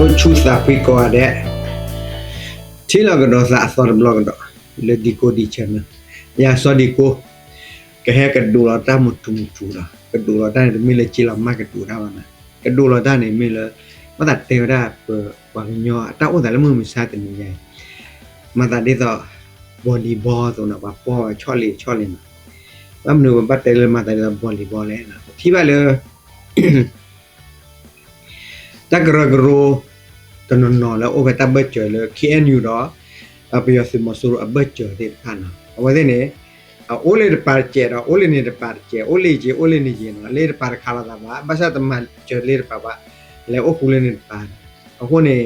o chusa pi ko ade thila ga do sa so blog do le di ko di chen ya so di ko ke he ka du la ta mu tu mu tu la ka du la ta ni mi le chi la ma ka du da ba na ka du la ta ni mi le ma ta te da pa pa nyo ta o da le mu mi sa te ni ya ma ta de do volleyball ဆိုတော့ပါပေါ်ချော့လေချော့လေမှာဘာမလို့ဘတ်တယ်လေမှာတယ် volleyball လဲနော်ထိပါလေတကရဂရို တနနော်လောအိုကတဘတ်ကျော်လေ KNU တော့အပယောစမဆူရအဘတ်ကျော်ဒီဖာနာအဝဒနေအိုလေပါကျေတော့အိုလေနေပါကျေအိုလေကြီးအိုလေနေကြီးနော်လေပါခါလာတာပါဘာသာတမန်ကျော်လေပါပါလေအိုကူလေနေပါအခုနေ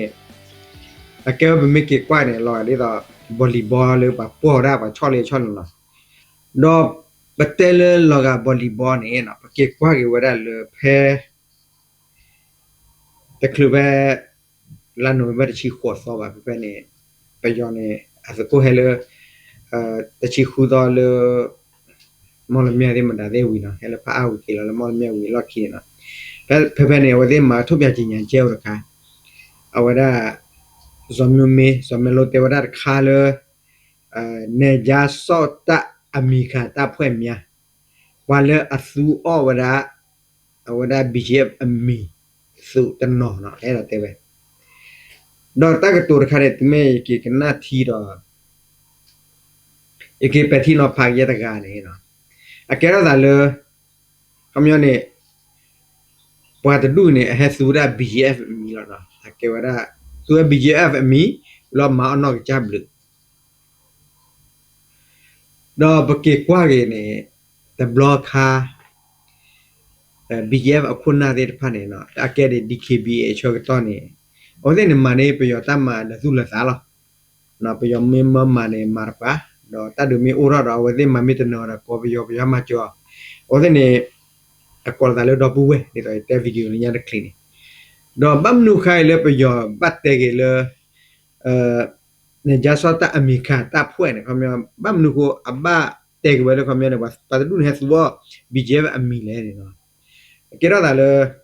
အကဲဘမိကေကွာနေလောလေတော့ဗော်လီဘောလေပါပေါ်ရပါချော်လေချော်နော်တော့ဘတဲလလောကဗော်လီဘောနေနော်ပကေကွာကေဝရလေဖဲတကလူဘဲ လာနိုမတ်ချီခေါ်ဆောပါပြပဲနေပယောနေအစကိုဟဲလအတချီခူတော်လမော်လမြဲဒီမဒါသေးဝီနော်ဟဲလပါအဝီကီလမော်လမြဲဝီလော့ကီနော်ဒါပြပဲနေဝဒင်းမှာထုတ်ပြခြင်းညာကျဲရခိုင်အဝဒဇော်မြူမီဇော်မလိုတေဝဒခါလအနေဂျာဆော့တအမီခတာဖွဲ့မြာဝါလအဆူအော်ဝဒအဝဒဘီဂျီအမီစုတနော်နော်အဲ့ဒါတဲ့ပဲ တော့တကတူရခရဲတမေကေကနာသီတော့ဧကေပတိနော်ဖာရတကနေနော်အကဲရတာလေကမျောနေပွာတဒုနေအဟဆူရာ BGF မီလာနော်အကဲဝရသူ BGF မီလောမအနော်ကြဘလတော့ဘကေကွာကေနေတဘလော့ခါ BGF အခုနာတဲ့ဖာနေနော်အကဲတဲ့ DKBA ချောကတော့နေ ဩတဲ့နေမနေပယောတမလစုလစားလောနော်ပယောမင်းမမနေမာပါတော့တတ်ဒမီအိုရတော့ဝတဲ့မမီတနော်ကောပယောပယောမကျော်ဩတဲ့နေအကောဒါလေတော့ပူဝဲဒီတော့တဲ့ဗီဒီယိုညတဲ့ကလင်းတော့ဘမ်နုခိုင်လေပယောဘတ်တဲ့ကေလေအဲနေကြဆောတာအမီကာတာဖွဲ့နေခမဘမ်နုကိုအဘတဲ့ကေဝဲလေခမနေပါပတ်ဒုန်ဟက်ဆို BGF အမီလဲနေနော် que era dale betiba le the block how they tura wara kuna la tapa kola mi do ne sa ga ne ma tura ba te la la li na so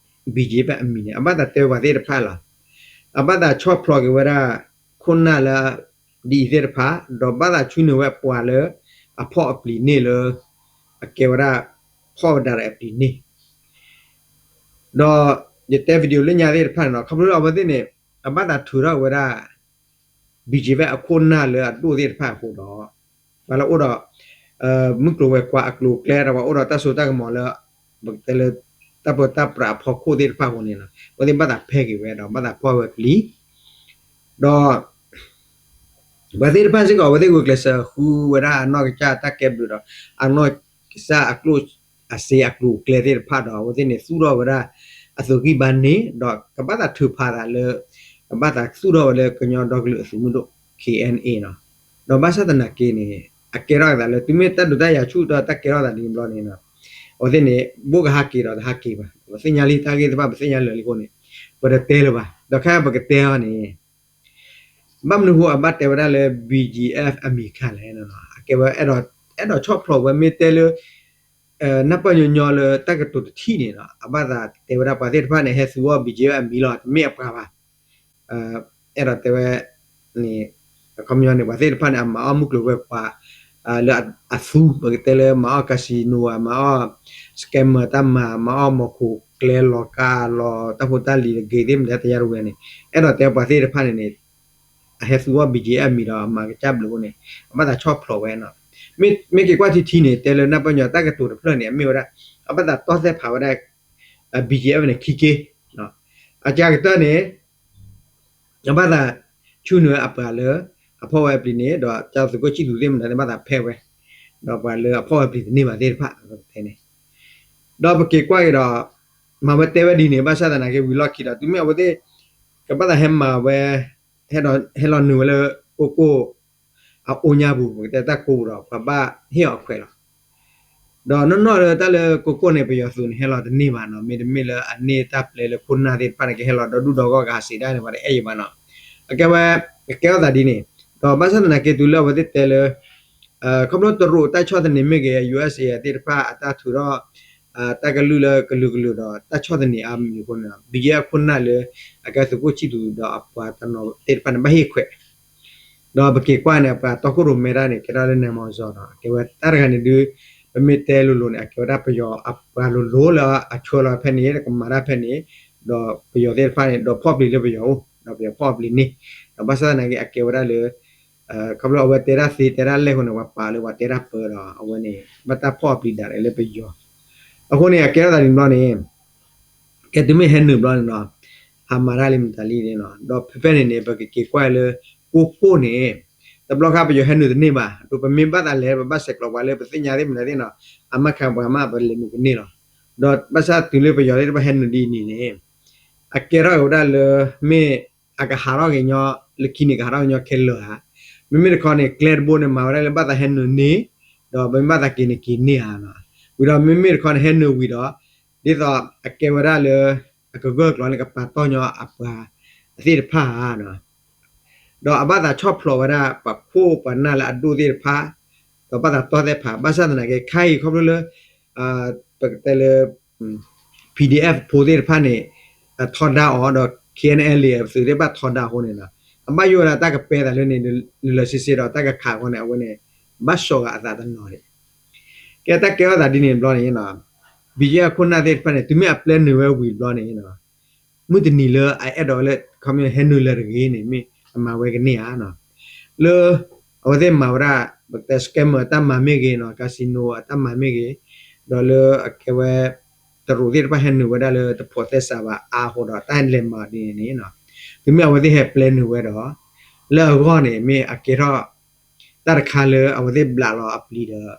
တော့呃，มึกลัวกว่าอักลูแกลระว่าโอ้เราตาสุตากมอละบักเตลตาปตาปราพอโคเดพาคนนี่นะวันนี้บัดาเพกิเวดอบัดาพอเวกลีดอบัดนี้พันสิกอบัดนี้เวกเล တပ်ပေါ်တပ်ပရာဖော်ခိုတဲ့ဖာကိုနေလားဘယ်ဒီမတာဖဲကေဝဲတော့မတာဖော်ဝဲကလီတော့ဘယ်ဒီဖန်စကောဘယ်ဒီကိုကလဆာဟူဝရာနော်ချာတက်ကေဘလူတော့အနော်စာအကလုအစီအကလုကလေတဲ့ဖာတော့ဘယ်ဒီနေစူတော့ဝရာအစုကိဘန်နေတော့ကပတ်တာထူဖာတာလေဘာသာစုတော့လေကညောတော့ကလူအစုမှုတော့ KNA နော်တော့ဘာသာတနာကေနေအကေရတာလေသူမေတ္တဒုတရချူတော့တက်ကေရတာဒီဘလောနေနော် odene boga hakira da hakiba señali tage de ba señal le ko ne para tel ba da kha ba ke tel ne bam nu hu abat te wada le BGF အမိခံလဲနော်အကေ ba အဲ့တော့အဲ့တော့ chop pro ဝမေတဲလေအဲနပညညောလေတက်ကတူတီနေနော်အဘသာတေဝရပါတဲ့ဖာနေဟဲဆူဝ BGF အမိလောမေအပါပါအဲအဲ့တော့တေဝနေကွန်မြူနီပါတဲ့ဖာနေအမအမှုကလောပဲပါ uh, le asu bagitele ma casino ma scammer tamma ma mo ku kle lo ka lo ta puta li ge dim da ya ruwe ne e do te pa se de pha ne ne a he su wa bgm mi da ma ka chap lo ne ma da chop pro we no me me ke kwa ti ti ne te le na pa nya ta ka tu de phlo ne me wa da a ba da to se pha wa da bgm ne ki ke no a ja ka ta ne a ba da chu ne a pa le အ ဖော်ဝဲပြည်နေတော့ကြောက်စကိုချီလူလေးမတယ်မတာဖဲဝဲတော့ပါလေအဖော်ဝဲပြည်နေပါသေးဖတ်တဲ့နေတော့ပကေကွာရတော့မမတဲဝဒီနေဘာသာနာကေဝီလော့ခီတာသူမြဝတဲ့ကကပတ်တာဟမ်မာဝဲဟဲတော့ဟဲလောနူလေကိုကိုအအိုညာဘူးတဲ့တကိုတော့ပပဟေအခွဲတော့တော့နော်နော်တလေကိုကိုနေပြောစုန်ဟဲလောတနေပါနော်မေတမေလအနေတပ်လေလေခုနာတဲ့ပါနေဟဲလောတော့ဒူတော့ကစီတိုင်းနေပါတယ်အဲ့ပါနော်အကဲဝဲကဲတာဒီနေ တော့ဘာသာနာကေတူလဝတဲ့တဲလေအာကမလို့တရူတိုက်ချတဲ့နေမေကေ USA တဲ့ပါအတာထူတော့အာတကလူလကလူကလူတော့တချတဲ့နေအမီခုနာဘီယာခုနာလေအကဲစကိုချီတူတော့အပါတနော်တဲ့ပါနမဟိခွဲတော့ဘကေကွာနေပါတခုရမေရာနေကရလည်းနေမောဇောတော့ကေဝတာရကနေဒီပမေတဲလူလူနေကေဝရပယောအပါလူလိုလာအချောလာဖက်နေကမာရာဖက်နေတော့ပယောတဲ့ဖာနေတော့ pop လေးလည်းပယောတော့ပယော pop လေးနေတော့ဘာသာနေကေကေဝရလေအဲကဘလအဝတေရာစီတေရာလေ ခုနဝပါလေဝတေရာပရောအဝနေမတာ pop လေးဒါလည်းပယောအခုနေကေရတာဒီမလို့နေကဲဒီမေဟန်နူဘလနော်အမာရာလင်တလီနေနော်တော့ဖဖနေနေဘကကေကွာလေကိုကိုနေတဘလကပယောဟန်နူနေမှာတို့ပမင်ပတ်တာလဲဘတ်စက်ကလောပါလေပစညာလေးမနေနော်အမခံပါမဘလေနူနေနော်တော့ဘတ်စတူလေပယောလေ ဘဟန်နူဒီနေနေအကေရောဒါလေမေအကဟာရောကညောလကိနေကဟာရောညောခဲလောဟာမိမိခေါနေကလက်ဘိုနေမှာရဲဘတ်ဟန်နူနေတော့ဘမတ်ကိနေကိနေဟာနော်ဝီတော့မိမိခေါနေဟန်နူဝီတော့ဒီတော့အကေဝရလေအကဂကလောနေကပတ်တော့ညောအပါအစီဖာနော်တော့အဘသာချော့ဖလောဝရပခိုးပနာလာဒူဒီဖာတော့ပတ်တော့တဲ့ဖာဘာသာနာကေခိုင်ခေါပလအာပကတလေ PDF ပိုဒီဖာနေထော်ဒါအော်တော့ KNL လေဆိုတဲ့ပတ်ထော်ဒါဟိုနေနော် အမယောလာတကပဲတယ်လည်းနေလလစစ်စစ်တော့တကခါခေါနေအဝနေဘတ်ရှောကအသာတနော်လေကဲတကဲတာဒီနေဘလောနေနော်ဘီယာခုနာတဲ့ဖာနေသူမအပလန်နေဝဲဝီဘလောနေနော်မှုတနီလအိုင်အဒေါ်လက်ခမဟန်နူလရဂေနေမီအမဝဲကနေအာနော်လေအဝတဲ့မဝရဘတ်စကမ်တမမေဂေနော်ကာစီနိုတမမေဂေဒေါ်လအကဝဲတရူဒီပဟန်နူဝဒါလေတပို သူမြဝတိဟဲ plan ဟူဝဲတော့လောကောနေမေအကေတော့တရခါလေအဝတိဘလာလောအပလီတော့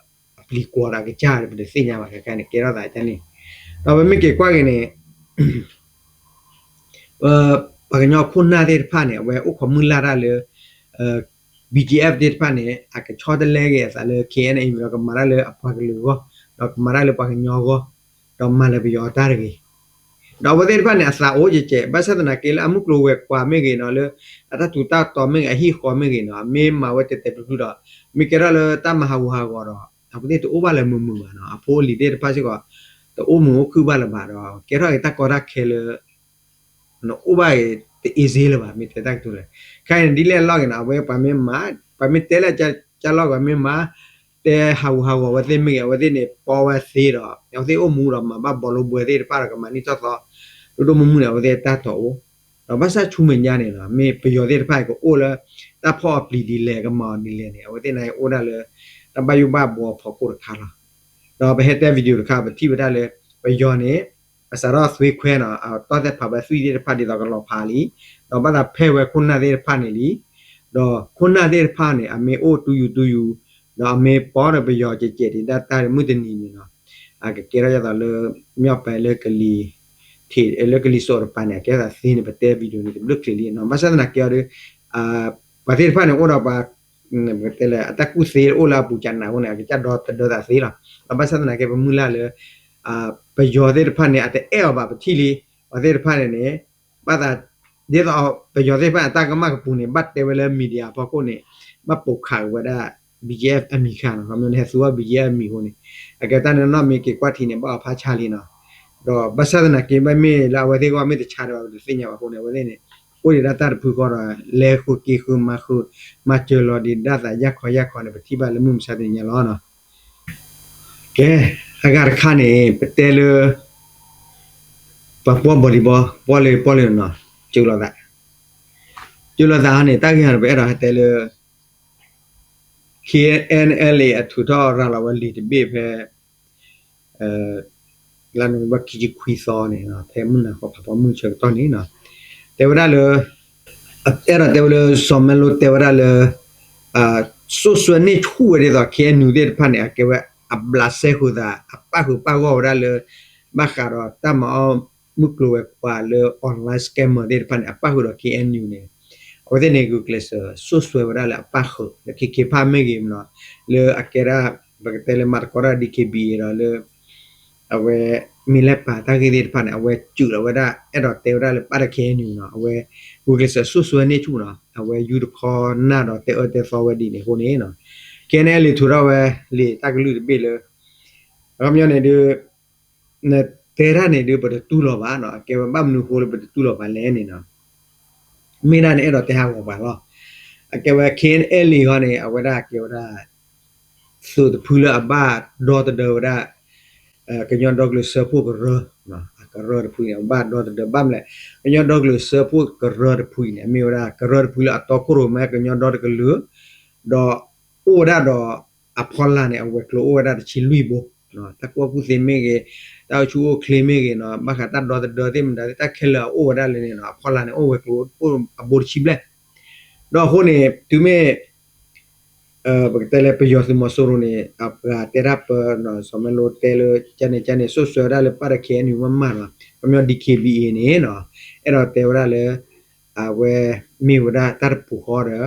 အပလီကွာတာကကြားတယ်ပြစညာပါခက်ကနေကေတော့တာတန်နေတော့မေကေကွာကနေအပကညောခုနာတဲ့ဖာနေဝဲဥခမလာရလေအ BGF တဲ့ဖာနေအကချောတလဲကဲစားလေ KNA မြောကမရလေအဖကလူကောတော့မရလေပကညောကောတော့မလည်းပြောတာရကြီး တော့ဝတဲ့ဘာနဲ့အစာအိုးကြည့်ဘာသာနာကေလာမှုကလိုဝဲကွာမေကေနော်လေအတတူတာတော်မေအဟိခေါ်မေကေနော်မေမဝတဲ့တဲ့ပြူတော့မိကရလတမဟာဝဟာကတော့အခုတဲ့အိုးပါလည်းမမှုပါနော်အဖိုးလီတဲ့ပါစီကတော့အိုးမခုပါလည်းပါတော့ကေရတကောရခဲလေ no ubai te easy ba mi te tak tu le kai di le log na we pa mi ma pa mi te le cha cha log ba mi ma te ha ha wa te mi wa te ne po wa se ro yo te o mu ro ma ba bo lo bwe te pa ra ka ma ni to to lu do mu mu ne wa te ta to o တော့ ဘာသာချူမညာနေလားမေပယောတဲ့ဖိုက်ကိုအိုလာတဖောပလီဒီလေကမော်နီလေနေဝတဲ့နိုင်အိုဒါလေတဘယုဘဘောဖောကိုခါလာတော့ဘဟက်တဲ့ဗီဒီယိုတခါပတိပဒါလေပယောနေအစရာဆွေးခွဲနာတော့တဲ့ဖာပဲဆွေးတဲ့ဖာဒီတော့ကလောဖာလီတော့ဘာသာဖဲဝဲခုနာတဲ့ဖာနေလီတော့ခုနာတဲ့ဖာနေအမေအိုတူယူတူယူတော့အမေပေါ်ရပယောကြကြဒီဒတာမှုတနီနေနော်အကကေရရတော့လေမြောက်ပဲလေကလီ ထေလေကလီစောရပန်ကဲသာသင်းတဲ့တဲ့ဗီဒီယိုနေဘလုကလီနော်မဆဒနာကြောရအာဘာတိဖာနေအိုတော့ပါတဲ့လေအတကူစေအိုလာပူချန်နာဟိုနေကကြတော့တော့တာစေလားဘာဆဒနာကေဘမူလာလေအာပယောတဲ့ဖတ်နေအတဲ့အဲ့ဘာပတိလီဘာတဲ့ဖတ်နေနေဘာသာဒီတော့ပယောတဲ့ဖတ်အတကမကပူနေဘတ်တယ်ဝဲမီဒီယာပေါ့ကိုနေမပုတ်ခါဝဒါ BGF အမီခါနော်မင်းဟဲဆို BGF မီဟိုနေအကတန်နော်မေကေကွာတီနေဘာဖာချလီနော် တော့ဘဆဒနာကေမမေလာဝတဲ့ကမေတချာတော့စညာပါဟိုနေဝတဲ့နေကိုရတာတပူကောလဲခုကီခုမခုမချလောဒီဒတာရက်ခေါ်ရက်ခေါ်နေပတိပါလမှုမစတဲ့ညာလောနော်ကဲ agar khane petele pa po body bo pole pole no chula da chula da ne ta kya be ra tele KNLA အထူတော့ရလာဝလီတဘေဖဲအဲ လန်ဘကကြီးခွီစောနေနော်ဖဲမနာဖဖမှုချတော့နေနော်တေဝရလအဲ့ရတေဝရဆောမလိုတေဝရလအာဆိုဆွနေချူရတဲ့ KNU တဲ့ဖာနေကေဝ ablase huda apa hu pa go ra le ba kharo ta ma มุกลัวกว่าเลยออนไลน์สแกมเมอร์เดพันอ่ะป้าหัว KNU เนี่ยเอาแต่เนี่ยกูเกลสสุดสวยว่าละป้าหัวแล้วคิดคิดพาไม่กี่มั้งเนาะเลยอาเกราบักเตเลมาร์กอราดีเคบีเราเลยเอาไว้มีเล็บป่าตากีเดพันเอาไว้จุดเอาไว้ได้ไอ้ดอกเตลได้เลยป้าตะ KNU เนาะเอาไว้ အဝဲမီလက်ပါတာဂီဒီဖန်အဝဲကျူအဝဲဒါအဲ့တော့တေရလပါတခဲနီနော်အဝဲ Google ဆဆွဆွနေချူနော်အဝဲယူတခေါ်နာတော့တေအတေ forward ဒီနေဟိုနေနော်ကဲနဲလီထူတော့ဝဲလီတာဂလူဒီပေလေရမယနေဒီနေတေရနေဒီဘတ်တူလောပါနော်ကဲမမနူခိုးဘတ်တူလောပါလဲနေနော်မင်းနာနေအဲ့တော့တေဟာဘောပါတော့အကဲဝဲခင်းအဲလီဟောနေအဝဲဒါကေဝဒါသုဒဖူလအဘဒေါ်တဒေါ်ဒါ ကညွန်ဒေါကလဆပုကရနော်ကရရဖူရဘဒေါ်တဒေဘမ်လေကညွန်ဒေါကလဆပုကရရဖူနေမြေဝဒကရရဖူလအတော့ကိုရမဲကညွန်ဒေါကလူဒေါ် o da do apolla ne awe klo o da chi lui bo no ta ko pu se me ge ta chu o kle me ge no ba kha ta do do te mda ta khela o da le ne no apolla ne o we klo o abor chi ble do ho ne tu me eh ba te le pe yo se mo so ro ne ap ga te rap no so me lo te le cha ne cha ne so so da le pa ra ke ni ma ma no pa myo dkba ne no e ro te wa le awe mi wa da tar pu ho da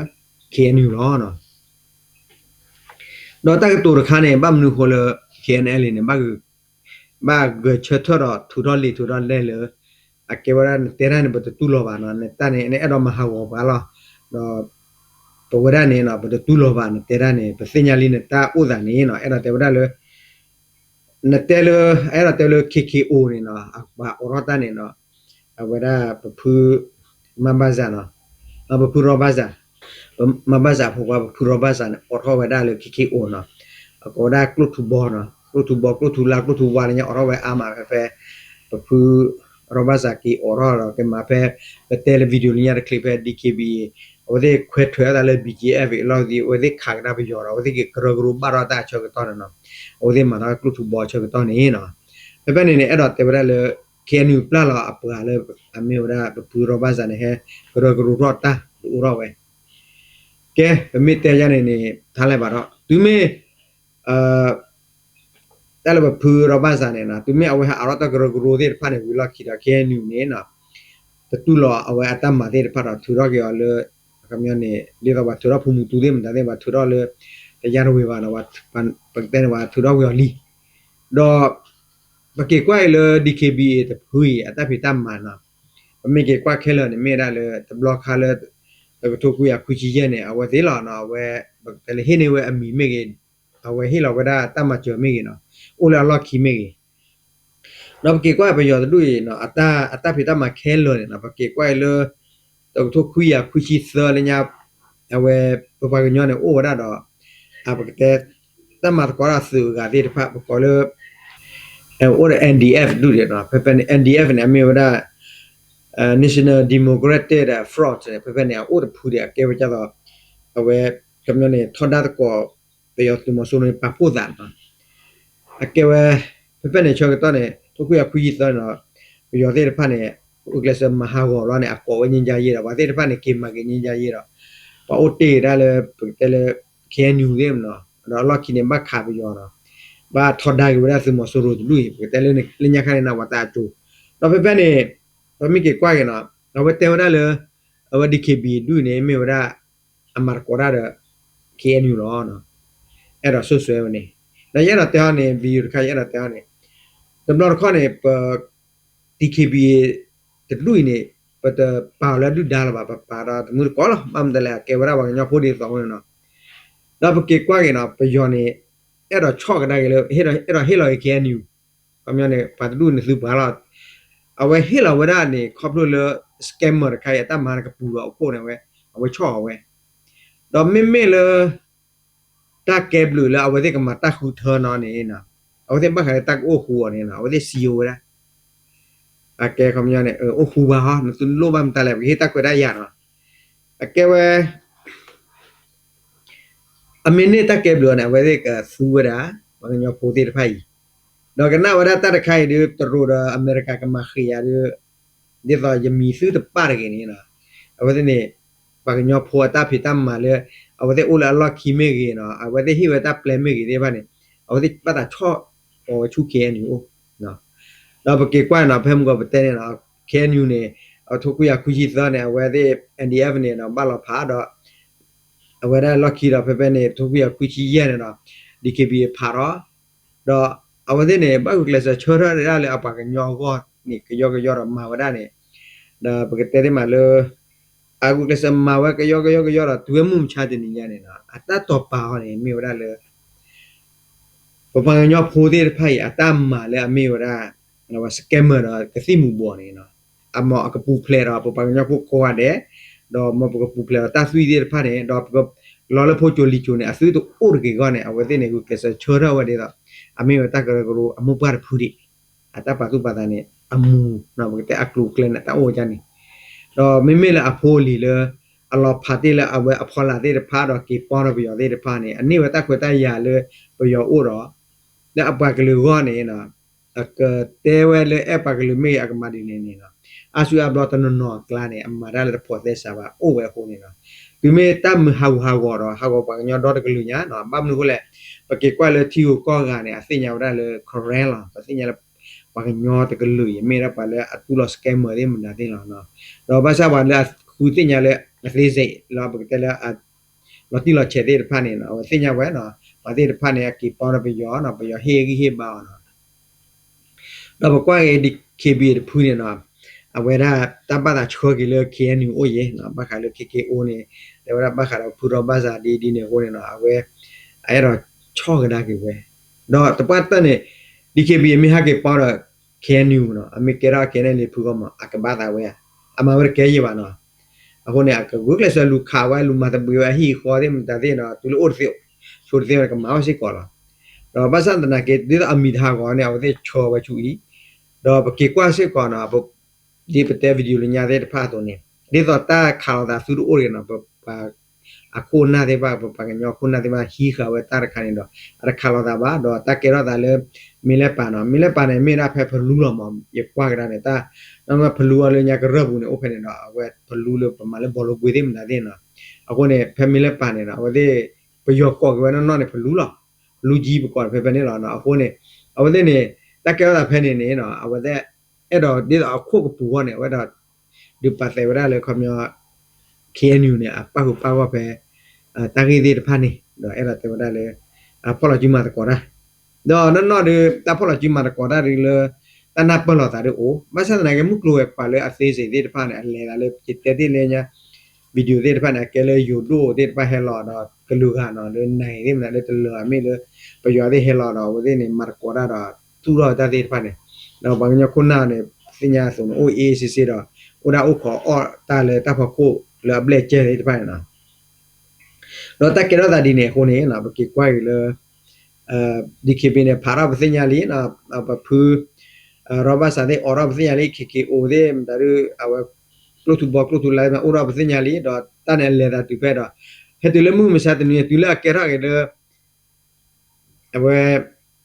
ke ni lo no တော့တကတူရခါနေဘမ်နုခိုလ KNL နေမကူမဂချထရထူရလီထူရလဲလေအကေဝရန်တေရန်ဘတ်တူလောဘာနော်တန်နေအဲ့တော့မဟာဝဘာလား တဝရနေနော်ဘယ်တူလောပါနတေရနေပစညာလီနေတာဥဇာနေနော်အဲ့ဒါတေဝရလေနတေလအဲ့ဒါတေလခိခိအိုနေနော်အဘာအရတနေနော်အဝရပဖူမဘာဇာနော်အပဖူရဘာဇာမဘာဇာဖောကဖူရဘာဇာနော်အထောဝဒါလေခိခိအိုနော်အကောဒါကလုထူဘောနော်ကလုထူဘောကလုထူလာကလုထူဝါနေအရဝဲအာမဖဲပဖူရဘာဇာကီအရရကမဖဲတေလဗီဒီယိုလင်းရခလီဖဲ DKBA ဝဒေခွဲထွဲတာလေ BGF လောက်ဒီဝဒေခါကနာပယောရဝဒေကဂရဂရဘာရတာချောကတော်နော်ဝဒေမနာကလုထူဘောချောကတော်နေနော်ဘယ်ဘက်နေနေအဲ့တော့တေဗရလေ KNU ပလာလာအပူကလေအမေရပူရောဘာဇာနေဟဲဂရဂရရတာဥရောပဲကဲအမေတဲရနေနေထားလိုက်ပါတော့သူမေအာတယ်လဘပူရောဘာဇာနေနော်သူမေအဝဲဟာအရတဂရဂရဒေဖာနေဝီလာခိတာ KNU နေနော်တူလောအဝဲအတ္တမသေးတဖတ်တော့သူရောကေော်လေ ကမြနေလေတော့ဘာသူရောဖူမူတူတယ်မတဲ့ဘာသူရောလေတရားဝေပါနော်ဘာပန်ပန်တဲ့ဘာသူရောဝေလီတော့ဘကေကွာလေ DKBA တဖူးအတဖိတမနာမေကေကွာခဲလေနေမေရလေတဘလော့ခါလေတကထိုကူရခုချီရဲ့နေအဝဲသေးလာနော်ဝဲတလေဟင်းနေဝဲအမီမေကေအဝဲဟိလာဝဒါတမချောမေကေနော်အိုလာလော့ခီမေကေနော်ကေကွာပယောတူရနော်အတာအတာဖိတမခဲလောနေနော်ပကေကွာလော တကထိုကူရခုချီသလညာအဝဲပပကညောနေအိုဝဒါတော့အပကတဲ့တမတ်ကောရာစုကဒီတဖပကောလောအဲအို NDF ဒူရနော်ပပ NDF နဲ့အမေဝဒါ national democratic fraud ပဲပဲနေအိုတဖူတဲ့ကဲကြတော့အဝဲကမြနေထော်ဒါကောပေယောတူမဆိုနေပပိုဒန်အကဲဝဲပဲပဲနေချောကတော့နေတခုရခူကြီးတော့နော်ပေယောတဲ့ဖာနေ ဥကလစမဟာဂောရနေအကောဝင်းကြရတာဗာတဲ့ဖာနေကေမကင်းကြရတော့ပအိုတေဒါလေတဲလေခဲနူသေးမနော်တော့လော်ကီနေမခါပြီးရောတော့ဘာထော်ဒါကဝရစမဆိုရလူတဲလေလညခါနေနာဝတာတူတော့ပဲပဲနေဘာမိကေကွာကနာအဝတဲဝရလေအဝဒီကေဘီဒူနေမေဝရအမာကောရာကေအန်ယူရောနော်အဲ့တော့ဆွဆွဲနေဒါရတော့တဲနေဗီခါရတော့တဲနေဒဘလခနေပဒီကေဘီ တလူနေပတပါလာဒူဒါလာပါပါရာမူကောလာမမ်ဒလာကေဝရဝညဖိုဒီတော့နော်ဒါပကေကွာကနာပယောနေအဲ့တော့ချော့ကဒါကလေဟဲ့တော့အဲ့တော့ဟဲ့လောကေအန်ယူအမြနေပါတူနေစုပါလာအဝဲဟီလာဝရနေခေါပလိုလစကမ်မာခိုင်အတမန်ကပူတော့ကိုနေဝဲအဝဲချော့ဝဲတော့မင်းမင်းလတာကဲဘလူလာအဝဲတဲ့ကမတာခုထောနော်နေနာအဝဲတဲ့ဘခါတက်အိုခူနေနာအဝဲတဲ့စီယိုရာ အကဲခမရနေအိုခူပါဟာနသူလိုဘမ်တလည်းဟေတက်ခွရရနော်အကဲဝဲအမင်းနဲ့တက်ကဲဘလူနေအဝဲတဲ့ကစူဝရာဘာညောပိုတဲ့ဖိုင်တော့ကနဝရတရခိုင်ဒီတရူအမေရိကကမခီယာဒီဒီတော့ယမီစုတပါရကင်းနာအဝဒနေပကညောဖောတာဖိတမ်မာလေအဝဒအိုလာလော်ခီမေကေနော်အဝဒဟိဝတာပလမေကေဒီဘာနေအဝဒပတာချောဟိုချူကေနီအို နော်တော့ပကေကွာနော်ဖဲမကပတဲနေနော်ခဲနူနေအထုကွေခုကြီးသားနေဝဲတဲ့ NDF နေနော်ဘာလို့ဖာတော့အဝဲတဲ့ lucky တော့ဖဲဖဲနေထုကွေခုကြီးရဲနေနော် DKB ဖာတော့တော့အဝဲတဲ့နေဘာကုကလစချောရရလေအပကညောကောนี่ကယောကယောတော့မာဝဒနေဒါပကတဲတဲ့မှာလေအကုကလစမာဝကယောကယောကယောတော့သူမှုမချတဲ့နေညနေနော်အတတ်တော့ပါနေမြေဝဒလေပပညောဖိုးတဲ့ဖိုင်အတမ်းမာလေအမေဝဒ နော်စကမ်မာတော့ကစီမှုပေါ်နေနော်အမောအကပူဖလေတော့ပပညောဖိုးကိုရတယ်တော့မပကပူဖလေတာဆွီတဲ့ဖားတယ်တော့ပကလော်လဖို့ချိုလီချိုနေအဆွေတို့အိုရကေကနေအဝဲတဲ့နေကုကလစချောရဝတဲ့တော့အမေဝတကရကရအမှုပါဖူဒီအတပါသူပါတာနေ amu na bo te aklu klen ta o jani do me me la apho li le alo phate la awe aphola de pha do ki pon do yo de pha ne ani wa ta khwe ta ya le bo yo o do le apa klu go ne na ak te we le apa klu me ak ma di ne ne na asu ablo ta no no kla ne amma da le pho de sa ba o we ho ne na ဒီမေတမ်ဟာဟာဂောတော့ဟာဂောပညောတော့ကလူညာနော်ဘမ်နုကိုလေပကေကွာလေတီကိုကောကနေအစညာဝရလေခရဲလာပစညာလေပကညောတကလူရမေရပါလေအတူလစကမ်မရမနာတင်လာနော်တော့ဘာသာပါလေခူတင်ညာလေအသေးစိတ်လာပကတလေအလော်တီလော်ချက်တဲ့ဖာနေနော်စညာဝဲနော်ဘာတဲ့ဖာနေကီပေါ်ရပယောနော်ပယောဟေဂီဟေဘာနော် တော့ဘကွာဒီ KB ဖူးနေနော်အဝဲရတပတာချောကီလေ KNU အိုယေနော်ဘခါလေ KKO နေလေဝရဘခါတော့ဖူရောဘာသာဒီဒီနေဟိုနေနော်အဝဲအဲ့တော့ချောကဒါကီဝဲတော့တပတ်တဲ့နေ DKB အမိဟကေပေါ်တော့ KNU နော်အမိကေရာ KNL ဖူကမအကဘာသာဝဲအမဝရကေရပါနော်အခုနေအကဂုကလဆလူခါဝဲလူမတဘွေဟီခေါ်တယ်မတတဲ့နော်သူလို့အိုဖေဆိုတဲ့ကမောက်ရှိကောလာတော့ဘာသာတနာကေဒီအမိသာကောနေအဝတဲ့ချောဝချူဤ တော့ပကေကွာရှိကောနော်ဘဒီပတဲ့ဗီဒီယိုလညာတဲ့တဖတ်တော့နေဒီတော့တာခါတာသူတို့အိုရနော်ဘာအခုနာတဲ့ဘာပကညောခုနာတဲ့ဘာဟီခါဝဲတာရခါနေတော့အရခါလာတာဘာတော့တကေရတာလေမင်းလည်းပါနော်မင်းလည်းပါနေမင်းအဖက်ဖလူတော့မရကွာကြတာနေတာနော်မဖလူအလညာကရဘူးနေအိုဖက်နေတော့အဝဲဖလူလို့ပမာလဲဘောလို့ကွေးသေးမလားတဲ့နော်အခုနေဖက်မင်းလည်းပါနေတာဝတဲ့ပယောကောကွယ်နော်နော်နေဖလူလားလူကြီးပကောဖက်ဖက်နေလားနော်အခုနေ takeover phane ni no awade edo di do khu bu wa ne wa da du pa se wa le khom yo KNU เนี่ยปะกูปะว่าไปตังกีดีพันนี่เดี๋ยวเอราเตมาได้เลยอ่ะพอเราจิมาตะก่อนนะเดี๋ยวนั่นน่ะดีแต่พอเราจิมาตะก่อนได้เลยตอนนั้นเปิ้ลเราตาดูโอ้มาสันไหนก็มุกรวยไปเลยอาศัยสิ่งที่พันเนี่ยอะไรเลยจิตเตที่เลยเนี่ยวิดีโอที่พันเนี่ยแกเลยอยู่ดูที่พันเฮลอดอกระลูกหานอเลยในที่มันเลยตะเลือไม่เลยประโยชน์ที่เฮลอดอกที่นี่มาตะก่อนได้ ညခုနာနေစညာဆုံးအိုအေးစစ်စစ်တော့ဥဒါဥခေါ်အော်တာလေတဖာကိုလာဘလက်ကျဲတဲ့တဖာနော်တော့တကေရတာဒီနေခုနေနော်ဘကေကွိုင်လေအဲဒီကေပင်းနေဖာရာပစညာလီနော်ဘဖူရောဘာစာတဲ့အော်ရာပစညာလီကေကေအိုတဲ့ဒါရအဝကလုတ်ဘောကလုတ်လိုက်မှာအော်ရာပစညာလီတော့တန်လေတာတူဖဲတော့ဟဲ့တူလမှုမစားတဲ့နေတူလာကေရကေလေအဝ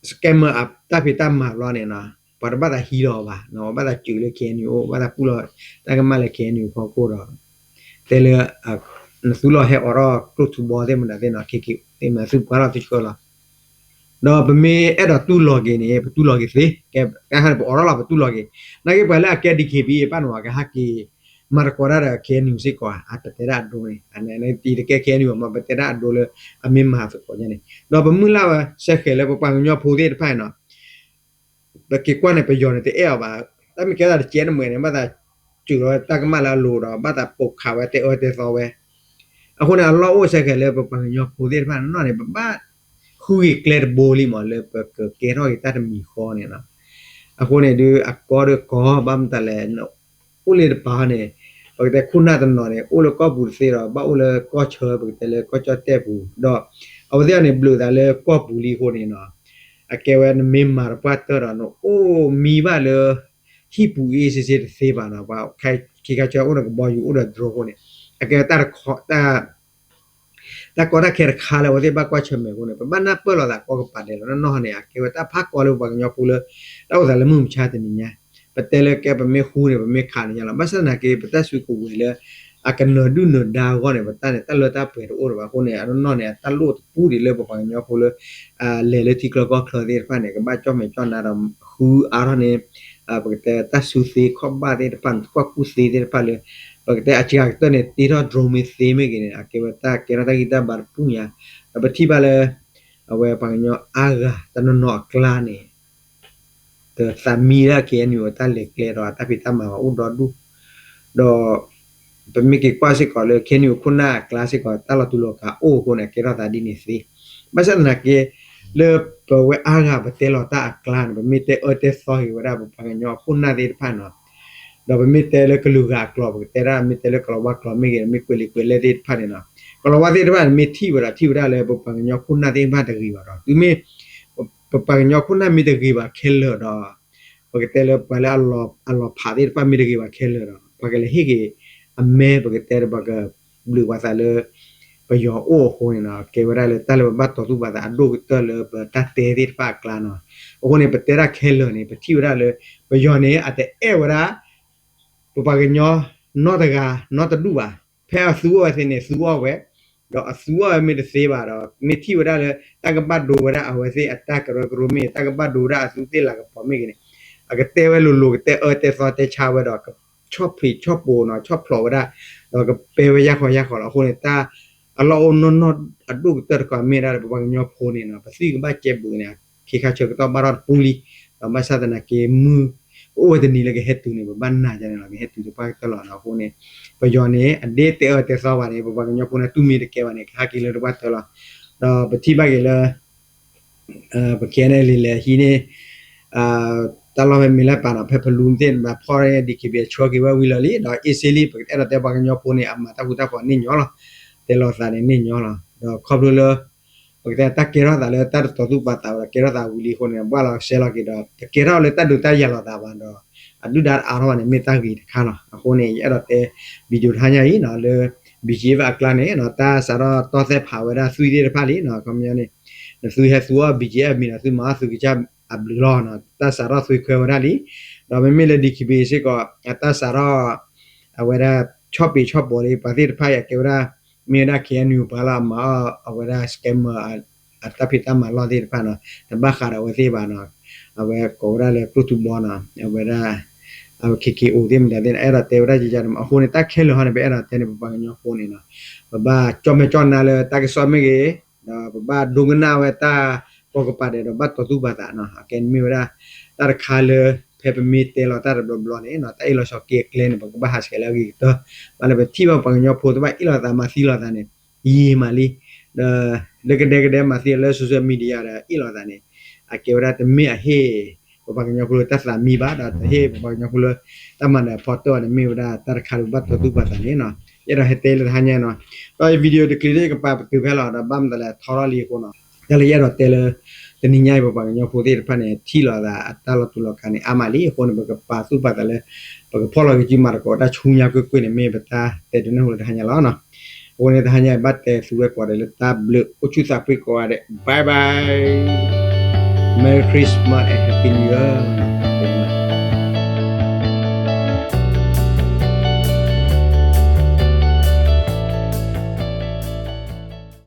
စကမ်မအပ်တာဖီတမ်မာလောနေနော်ဘာဘာသာဟီရောပါနော်ဘာသာကျူလေကေနီယိုဘာသာပူလောတကမလေကေနီယိုခေါ်ကိုတော့တဲလေအနသူလောဟဲအော်ရာကလုတ်ဘောတဲ့မနာတဲ့နော်ကေကေတေမစုဘာရာတိချောလာတော့ဗမေအဲ့တော့တူလော်ဂင်နေတူလော်ဂင်လေကဲကဟာပေါ်လာတူလော်ဂင်နာကေပလာကဲဒီကေဘီပန်ဝါကဟာကီမာကောရာကေနူစီကွာအတတရာဒိုနေအနေနဲ့တီတကဲကဲနူမပတရာဒို လေအမင်းမဟာဖကိုညနေတော့ဗမူလာဆက်ခဲလေပပန်ညောဖိုးတဲ့ဖိုင်နော်ဘကေကွာနေပယောနေတဲ့အဲ့ပါတမကဲတာကျဲနမွေနေမတာကျူတော့တကမလာလို့တော့ဘာတာပုတ်ခါပဲတဲ့အော်တဲ့သောပဲအခုနလောအိုဆက်ခဲလေပပန်ညောဖိုးတဲ့ဖိုင်နော်နေပပ hui clear boli mo le ke ke ro ita de mi kho ne na ako ne de akor ko bam ta le no u le ba ne o de khuna ta no ne u le ko bu se ro ba u le ko che bu te le ko cho te bu do o de ne blue da le ko bu li ko ne no a ke wa ne mi mar pa ta ro no o mi ba le hi bu e se se se ba na ba kai ki ka cha u ne bo yu u de dro ko ne a ke ta ko ta တာကောရခေခါလဝတိဘကွာချမေကိုနေပမနာပလောတာကောကပါတယ်လောနော်နေအကေဝတာဖက်ကောလောဘညောပူလတော့ဇာလမှုချတဲ့ည ပတဲလကပမေခူးနေပမေခါနေရလားမဆနာကေပတက်ဆွေကိုဝေလေအကနဒုနဒါကောနေပတနဲ့တလတာပေရောဘာကိုနေအနော်နေတလို့ပူဒီလေပပညောပူလအာလေလေတီကလောကခလဒီဖာနေကဘာချောမေချောနာရဟူအာရနေ a bakte ta su se khomba de pan kwa ku se de pa le bakte a chiga to ne ti ro drone me se me gine a ke ta ke ra ta kita bar punya ba ti ba le awe pa nyo aga ta no no kla ne te sa mi la ke ni ta le ke ro ta pi ta ma u do du do ပမိကေကွာစီကောလေခေနီခုနာကလာစီကောတလတူလောကအိုကိုနေကေရတာဒီနေစီမဆန်နာကေလေပဝဲအားကဘတဲလောတာကလန်ဘမိတေအတေဆောဟီဝရဘပငညောခုနာဒီဖာနောတော့ဘမိတေလေကလူက ကလောဘတေရာမိတေလေကလောဘကလောမိကေမိကွေလီကွေလေဒီဖာနေနောကလောဘဒီတဖာမိတီဝရတီဝရလေဘပငညောခုနာဒီဖာတဂီပါတော့သူမေပပငညောခုနာမိတဂီပါခဲလောတော့ဘကတေလေပလာအလောအလောဖာဒီဖာမိတဂီပါခဲလောတော့ဘကလေဟီကေအမဲဘကတဲဘကဘလူဝါစာလေပယောအိုခိုနေနော်ကေဝရလေတလဘတ်တော်သူ ปปังยอคุณน่ะมีตะกีบาเคลเลอร์ดอปกติแล้วไปแล้วอัลลอฮ์อัลลอฮ์พาดิปามีตะกีบาเคลเลอร์ดอปกติเฮกีอเมปกติแล้วปกหรือว่าซะเลยปยอโอ้โหนะเกวไรเลยตะเลยบัดต่อตุบาดาดูตะเลยตะเตดิปากลานะโอ้โหเนี่ยปเตระเคลเลอร์เนี่ยปที่วราเลยปยอเนี่ยอาจจะเอวราปปังยอนอตะกานอตะดูบาแพ้ซูว่าเสเนี่ยซูว่าเว้ มือโอ้แต่นี่เลยก็เฮ็ดตูนี่บ้านน่าจะเราเฮ็ดตูจะไปตลอดเนาะคนเนี่ยปยอเนี่ยอันเดเตอเตซาวาเนี่ยบางยอโพเนี่ยตุมีตะเกวเนี่ยหากิเลรบัตตลอดเราปฏิบัติเลยเอ่อปะเกเนี่ยเลย ఓదని లగే హెత్తుని బన్నా జన లగే హెత్తు పా తలన పోనే పయోనే అదే తే తే సవానే బబగ న్య పోనే తుమి రే కేవనే హాకి లే బా తల రా బతి బగే ల బ కేనే లే లే హీనే ఆ తల మె మిల పానా ఫె ఫలుం తెన్ మా ఫరే దికి బే చువ కి వా విల లే డా ఇసిలి పగ ఎర తే బగ న్య పోనే అమ్మ తా కుతా పోనే న్య ల తే లో సా నే న్య ల డా ఖబలు ల သူပါတာကေရတာဝီလီခုနေဘာလာရှဲလာကိတော့ကေရလေတတ်ဒူတရလာတာဘာတော့အဒူဒါအာရောနေမေတာကြီးခါလားအခုနေအဲ့တော့တဲ့ဗီဒီယိုထားညာကြီးနော်လေဘီဂျီဗာကလာနေနော်တာဆာတော့တော့တဲ့ဖာဝရဆွီဒီရဖာလီနော်ကွန်မြူနီဆွီဟက်ဆွာဘီဂျီအမီနာဆွီမာဆွီကချာ ablona ta sara sui kwewarali da me mele dikibe se ko ta sara awara chopi chop bole padir pha ya kewra mera kenu bala ma awara scammer atapita ma lo dir pa no ta ba khara wa se ba no awe kora le prutu bona awara aw kiki o dem da den era te wra ji jar ma ho ne ta khelo ha ne be era te ne ba nyo ho ne na ba chom me chon na le ta ke so me ge da ba dungna we ta ပကပါတဲ့ဘတ်တူဘာတာနော်အကန်မီဝရာတာခါလေ ဖေပမီတေလောတာဘလဘလနေနော်တိုင်လောရှော့ကေကလင်းဘကဘာဟာစကလာဂီတော့ဘာလဲတိဘပငညောဖိုတဘအီလောတာမစီလောတာနေယီမာလီဒလကဒကဒမစီလဲဆိုရှယ်မီဒီယာရအီလောတာနေအကေဝရာတမေအဟေဘကညောဖိုတက်လာမီဘာဒါဟေဘကညောဖိုတမန်ဖော်တိုနေမီဝရာတာခါလဘတ်တူဘာတာနေနော်ရဟတဲလထာညနော်တော့ဗီဒီယိုတကလေးကပါတူဖဲလာတော့ဘမ်တလဲထော်ရလီကိုနော်တလေရတော့တဲလေ တနိညာဘပကညဖိုတေဖာနေထီလာတာအတလတူလခနဲ့အမလီဟိုနေဘကပါစုပါတလေဘကဖော်လောကြီးမာကောတာချူညာကွကွနေမေဘတာတဲတနေဟိုတဟညာလောနော်ဟိုနေတဟညာဘတ်တဲစုဝဲကွာတယ်တာဘလအချူစာပိကွာတဲ့ bye bye merry christmas and happy new year